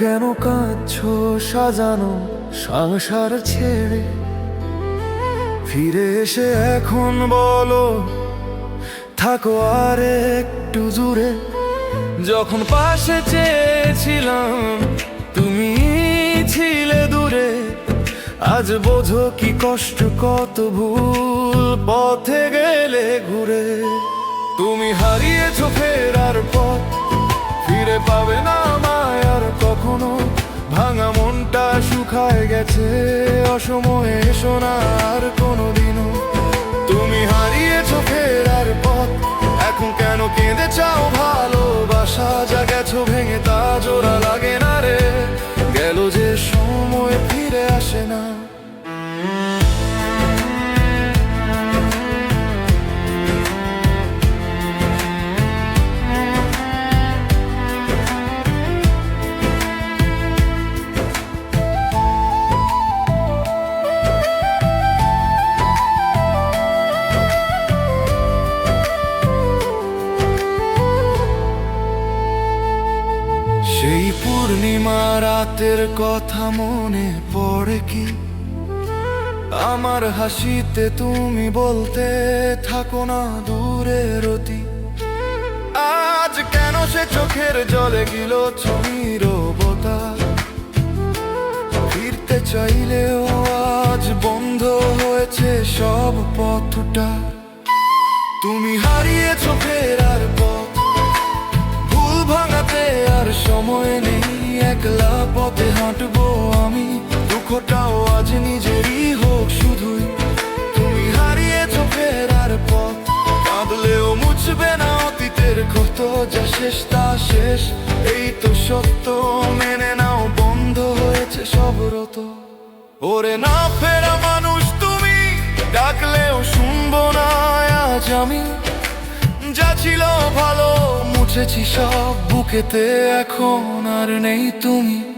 কেন কাঁদছ সাজানো সংসার ছেড়ে? ফিরে এসে এখন বলো, থাকো আর একটু দূরে যখন পাশে চেয়েছিলাম, তুমি ছিলে দূরে। আজ বোঝো কি কষ্ট, কত ভুল পথে গেলে ঘুরে। তুমি হারিয়েছো ফেরার পথ, ফিরে পাবে না অসময়ে সোনার কোনো দিনও তুমি হারিয়েছো সেই পূর্ণিমা রাতের কথা মনে পড়ে কি? আমার হাসিতে তুমি বলতে থাকো না দূরে রতি। আজ কেন সে চোখের জলে গিল নীরবতা ফিরতে চাইলেও আজ বন্ধ হয়েছে সব পথটা। তুমি হারিয়েছো ফেরার একলা পথে হাঁটবো আমি। দুঃখটাও আজ নিজেরই হোক শুধুই। তুমি হারিয়েছো ফেরার পথ। কাঁদলেও মুছবে না অতীতের ক্ষত। যা শেষ তা শেষ। এই তো সত্য, মেনে নাও, বন্ধ হয়েছে সব রত। ওরে না ফেরা মানুষ তুমি, ডাকলেও শুনব না আজ আমি। যা ছিল ভালো মুছেছি সব বুকেতে এখন আর নেই তুমি।